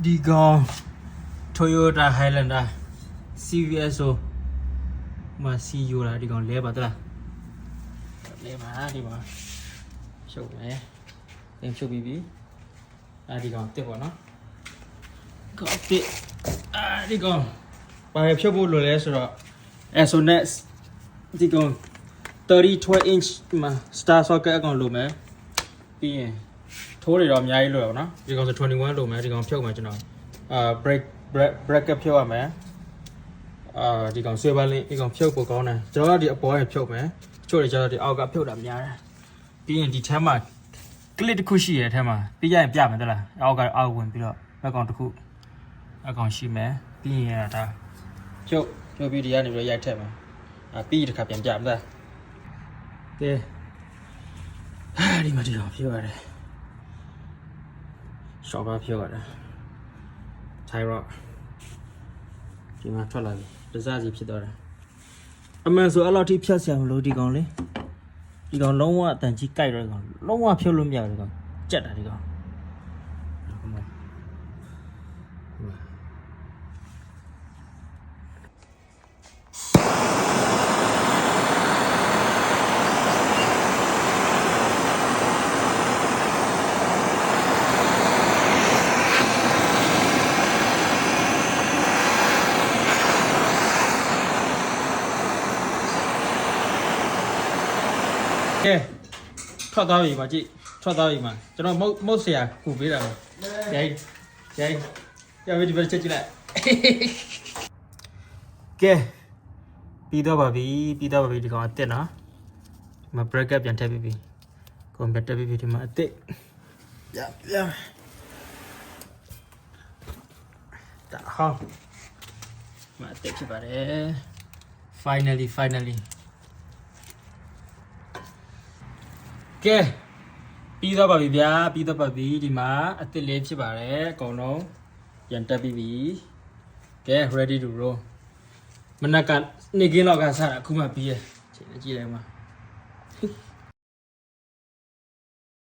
ဒီကောင် Toyota Highlander CVSO မစီယူလာဒီကောင်လဲပါတလားလဲပါဒီမှာဖြုတ်မယ်သင်ဖြုတ်ပြီးပြီအဲဒီကောင်တက်ပါနော်ကောက်တက်အဲဒီကောင်ဘာပဲဖြုတ်ဖို့လိုလဲဆိုတော့ SONET ဒီကောင်32 inch ဒီမှာ star socket အကောင်လိုမယ်ပြီးရင် ထိုးတွေတော့အများကြီးလိုရပါတော့ဒီကောင်ဆို21လိုမယ်ဒီကောင်ဖြုတ်မယ်ကျွန်တော်အာ break break bracket ဖြုတ်ရမယ်အာဒီကောင်ဆွဲပါလင်းဒီကောင်ဖြုတ်ဖို့ကောင်းတယ်ကျွန်တော်ကဒီအပေါ်ကဖြုတ်မယ်ချို့တွေကျတော့ဒီအောက်ကဖြုတ်တာများတယ်ပြီးရင်ဒီထဲမှာ clip တစ်ခုရှိရတဲ့ထဲမှာပြီးရရင်ပြမယ်တလားအောက်ကအောက်ဝင်ပြီးတော့ဘက်ကောင်တစ်ခုအကောင်ရှိမယ်ပြီးရင်ဒါဖြုတ်ဖြုတ်ပြီးဒီကနေပြီးတော့ရိုက်ထည့်မယ်အာပြီးတစ်ခါပြန်ပြမယ်တလားကဲဟာဒီမှာဒီတော့ဖြုတ်ရတယ် ရှော့ပါဖြုတ်ရတယ် Thai rock ဒီမှာထွက်လာပြီတစားစီဖြစ်သွားတယ်အမှန်ဆိုအဲ့လောက်ထိဖြတ်ဆရာမလို့ဒီကောင်လေဒီကောင်လုံးဝအတန်ကြီးကြိုက်တော့ဒီကောင်လုံးဝဖြုတ်လို့မရဘူးဒီကောင်ကြက်တာဒီကောင် ကဲထွက်သွားပြီပါကြည့်ထွက်သွားပြီမှာကျွန်တော်မုတ်မုတ်ဆရာကူပေးတာပါရိုင်းရိုင်းရပြီဒီဘက်ချက်ကြည့်လိုက်ကဲပြီးတော့ပါပြီပြီးတော့ပါပြီဒီကောင်အစ်စ်နော်ဒီမှာ bracket ပြန်ထည့်ပြီးပြီကွန်ပျူတာပြီးပြီဒီမှာအစ်စ်ရရတာဟောင်းဒီမှာအစ်စ်ဖြစ်ပါတယ် finally finally ကဲပြီးတော့ပါပြီဗျာပြီးတော့ပါပြီဒီမှာအစ်စ်လေးဖြစ်ပါတယ်အကုန်လုံးပြန်တက်ပြီးပြီကဲ ready to roll မနက်ကနေကင်းလောက်ကစတာအခုမှပြီးရချိန်ကြည့်လိုက်မှာ